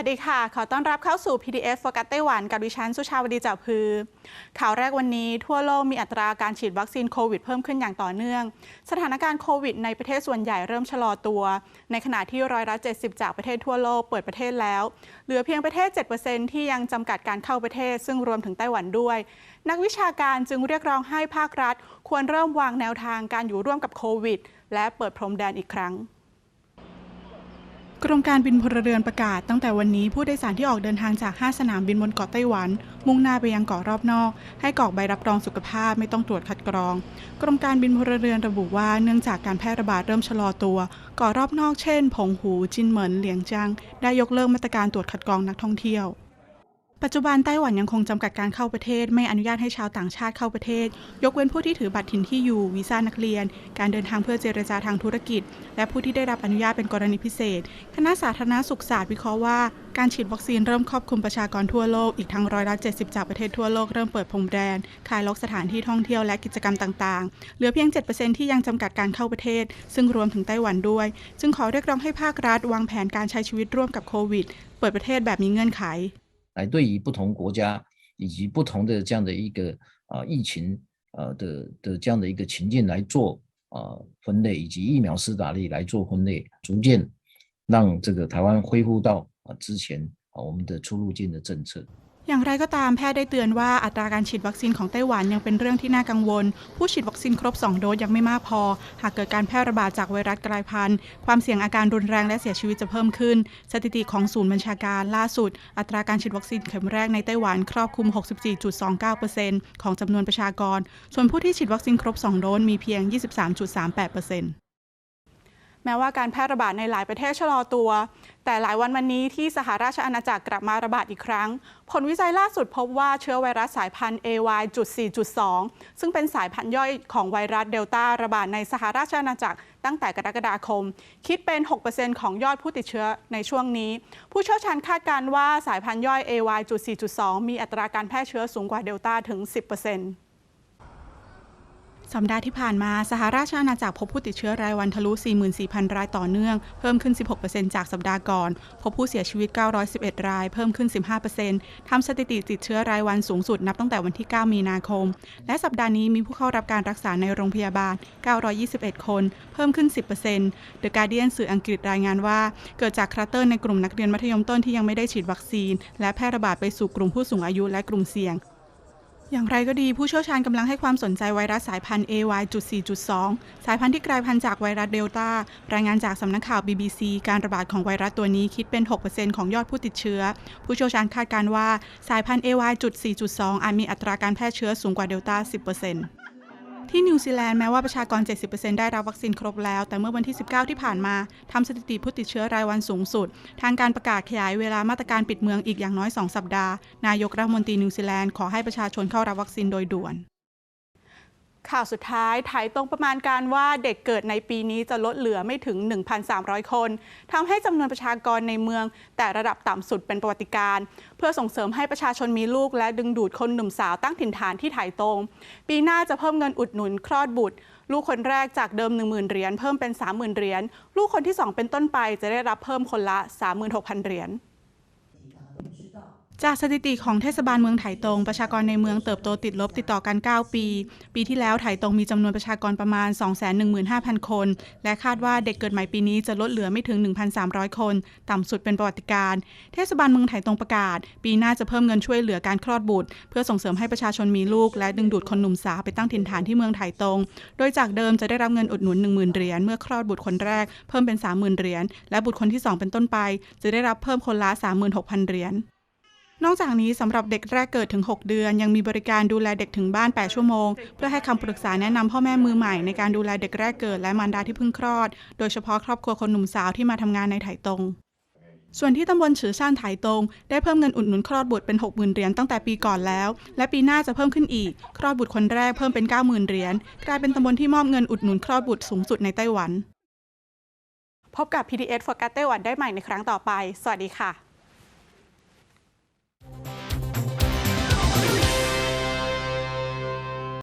วัสดีค่ะ ขอต้อนรับเข้าสู่ PDF โฟกัสไต้หวัน กับดิฉันสุชาวดีจ่าพือ ข่าวแรกวันนี้ทั่วโลกมีอัตราการฉีดวัคซีนโควิดเพิ่มขึ้นอย่างต่อเนื่อง สถานการณ์โควิดในประเทศส่วนใหญ่เริ่มชะลอตัว ในขณะที่ร้อยละ70 จากประเทศทั่วโลกเปิดประเทศแล้ว เหลือเพียงประเทศ 7%ที่ยังจำกัดการเข้าประเทศ ซึ่งรวมถึงไต้หวันด้วย นักวิชาการจึงเรียกร้องให้ภาครัฐ ควรเริ่มวางแนวทางการอยู่ร่วมกับโควิด และเปิดพรมแดนอีกครั้ง กรมการบินพลเรือนประกาศตั้งแต่วันนี้ผู้โดยสารที่ออกเดินทางจาก 5 สนามบินบนเกาะไต้หวัน มุ่งหน้าไปยังเกาะรอบนอก ให้กรอกใบรับรองสุขภาพไม่ต้องตรวจคัดกรอง กรมการบินพลเรือนระบุว่าเนื่องจากการแพร่ระบาดเริ่มชะลอตัวเกาะรอบนอกเช่น ผงหู จินเหมินเหลียงจัง ได้ยกเลิกมาตรการตรวจคัดกรองนักท่องเที่ยว ปัจจุบันไต้หวันยังคงจำกัดการเข้าประเทศ ไม่อนุญาตให้ชาวต่างชาติเข้าประเทศ ยกเว้นผู้ที่ถือบัตรถิ่นที่อยู่วีซ่านักเรียน การเดินทางเพื่อเจรจาทางธุรกิจ และผู้ที่ได้รับอนุญาตเป็นกรณีพิเศษ คณะสาธารณสุขศาสตร์วิเคราะห์ว่าการฉีดวัคซีนเริ่มครอบคลุมประชากรทั่วโลก อีกทั้งร้อยละ70 จากประเทศทั่วโลกเริ่มเปิดพรมแดนคลายล็อกสถานที่ท่องเที่ยวและกิจกรรมต่างๆ เหลือเพียง 7%ที่ยังจำกัดการเข้าประเทศ ซึ่งรวมถึงไต้หวันด้วย จึงขอเรียกร้องให้ภาครัฐ วางแผนการใช้ชีวิตร่วมกับโควิด เปิดประเทศแบบมีเงื่อนไข 来对于不同国家以及不同的这样的一个啊、疫情啊的的这样的一个情境来做啊、分类，以及疫苗施打率来做分类，逐渐让这个台湾恢复到啊之前啊我们的出入境的政策。 อย่างไรก็ตามแพทย์ได้เตือนว่าอัตราการฉีดวัคซีนของไต้หวันยังเป็นเรื่องที่น่ากังวล ผู้ฉีดวัคซีนครบ 2 โดสยังไม่มากพอ หากเกิดการแพร่ระบาดจากไวรัสกลายพันธุ์ ความเสี่ยงอาการรุนแรงและเสียชีวิตจะเพิ่มขึ้น สถิติของศูนย์บัญชาการล่าสุด อัตราการฉีดวัคซีนเข็มแรกในไต้หวันครอบคลุม 64.29%ของจำนวนประชากร ส่วนผู้ที่ฉีดวัคซีนครบ 2 โดสมีเพียง 23.38% แม้ว่าการแพร่ระบาดในหลายประเทศชะลอตัว แต่หลายวันมานี้ที่สหราชอาณาจักรกลับมาระบาดอีกครั้ง ผลวิจัยล่าสุดพบว่าเชื้อไวรัสสายพันธุ์ AY.4.2 ซึ่งเป็นสายพันธุ์ย่อยของไวรัสเดลต้าระบาดในสหราชอาณาจักรตั้งแต่กรกฎาคม คิดเป็น 6%ของยอดผู้ติดเชื้อในช่วงนี้ ผู้เชี่ยวชาญคาดการณ์ว่าสายพันธุ์ย่อย AY.4.2 มีอัตราการแพร่เชื้อสูงกว่าเดลต้าถึง 10% สัปดาห์ที่ผ่านมาสหราชอาณาจักรพบผู้ติดเชื้อรายวันทะลุ 44,000 รายต่อเนื่อง เพิ่มขึ้น 16%จากสัปดาห์ก่อน พบผู้เสียชีวิต 911 ราย เพิ่มขึ้น 15%ทำสถิติติดเชื้อรายวันสูงสุดนับตั้งแต่วันที่ 9 มีนาคม และสัปดาห์นี้มีผู้เข้ารับการรักษาในโรงพยาบาล 921 คน เพิ่มขึ้น 10% The Guardian สื่ออังกฤษรายงานว่า เกิดจากคลัสเตอร์ในกลุ่มนักเรียนมัธยมต้นที่ยังไม่ได้ฉีดวัคซีน และแพร่ระบาดไปสู่กลุ่มผู้สูงอายุและกลุ่มเสี่ยง อย่างไรก็ดีผู้เชี่ยวชาญกำลังให้ความสนใจไวรัสสายพันธุ์ AY.4.2 สายพันธุ์ที่กลายพันธุ์จากไวรัสเดลต้ารายงานจากสำนักข่าว BBC การระบาดของไวรัสตัวนี้คิดเป็น 6%ของยอดผู้ติดเชื้อ ผู้เชี่ยวชาญคาดการว่าสายพันธุ์ AY.4.2 อาจมีอัตราการแพร่เชื้อสูงกว่าเดลต้า 10% ที่นิวซีแลนด์แม้ว่าประชากร 70%ได้รับวัคซีนครบแล้ว แต่เมื่อวันที่ 19 ที่ผ่านมาทำสถิติผู้ติดเชื้อรายวันสูงสุด ทางการประกาศขยายเวลามาตรการปิดเมืองอีกอย่างน้อย 2 สัปดาห์ นายกรัฐมนตรีนิวซีแลนด์ขอให้ประชาชนเข้ารับวัคซีนโดยด่วน ข่าวสุดท้ายไทยตรงประมาณการว่าเด็กเกิดในปีนี้จะลดเหลือไม่ถึง 1,300 คนทำให้จำนวนประชากรในเมือง แต่ระดับต่ำสุดเป็นประวัติการ เพื่อส่งเสริมให้ประชาชนมีลูก และดึงดูดคนหนุ่มสาวตั้งถิ่นฐานที่ไทยตรง ปีหน้าจะเพิ่มเงินอุดหนุนคลอดบุตร ลูกคนแรกจากเดิม 10,000 เหรียญเพิ่มเป็น 30,000 เหรียญลูกคนที่ 2 เป็นต้นไปจะได้รับเพิ่มคนละ 36,000 เหรียญ จากสถิติของเทศบาลเมืองไถตรงประชากรในเมืองเติบโตติดลบติดต่อกัน 9 ปี ปีที่แล้วไถตรงมีจำนวนประชากรประมาณ 215,000 คน และคาดว่าเด็กเกิดใหม่ปีนี้จะลดเหลือไม่ถึง 1,300 คน ต่ำสุดเป็นประวัติการณ์เทศบาลเมืองไถตรงประกาศ ปีหน้าจะเพิ่มเงินช่วยเหลือการคลอดบุตร เพื่อส่งเสริมให้ประชาชนมีลูก และดึงดูดคนหนุ่มสาวไปตั้งถิ่นฐานที่เมืองไถตรง โดยจากเดิมจะได้รับเงินอุดหนุน 10,000 เหรียญเมื่อคลอดบุตรคนแรกเพิ่มเป็น 30,000 เหรียญและบุตรคนที่สองเป็นต้นไป จะได้รับเพิ่มคนละ 36,000 เหรียญ นอกจากนี้สำหรับเด็กแรกเกิดถึง 6 เดือน ยังมีบริการดูแลเด็กถึงบ้าน 8 ชั่วโมง เพื่อให้คำปรึกษาแนะนำพ่อแม่มือใหม่ในการดูแลเด็กแรกเกิดและมารดาที่เพิ่งคลอด โดยเฉพาะครอบครัวคนหนุ่มสาวที่มาทำงานในไถตงส่วนที่ตำบลฉือช่านไถตรง ได้เพิ่มเงินอุดหนุนคลอดบุตรเป็น 60,000เหรียญตั้งแต่ปีก่อนแล้ว และปีหน้าจะเพิ่มขึ้นอีก คลอดบุตรคนแรกเพิ่มเป็น 90,000เหรียญกลายเป็นตำบลที่มอบเงินอุดหนุนคลอดบุตรสูงสุดในไต้หวัน พบกับ PDS โฟกัสไต้หวันได้ใหม่ในครั้งต่อไป สวัสดีค่ะ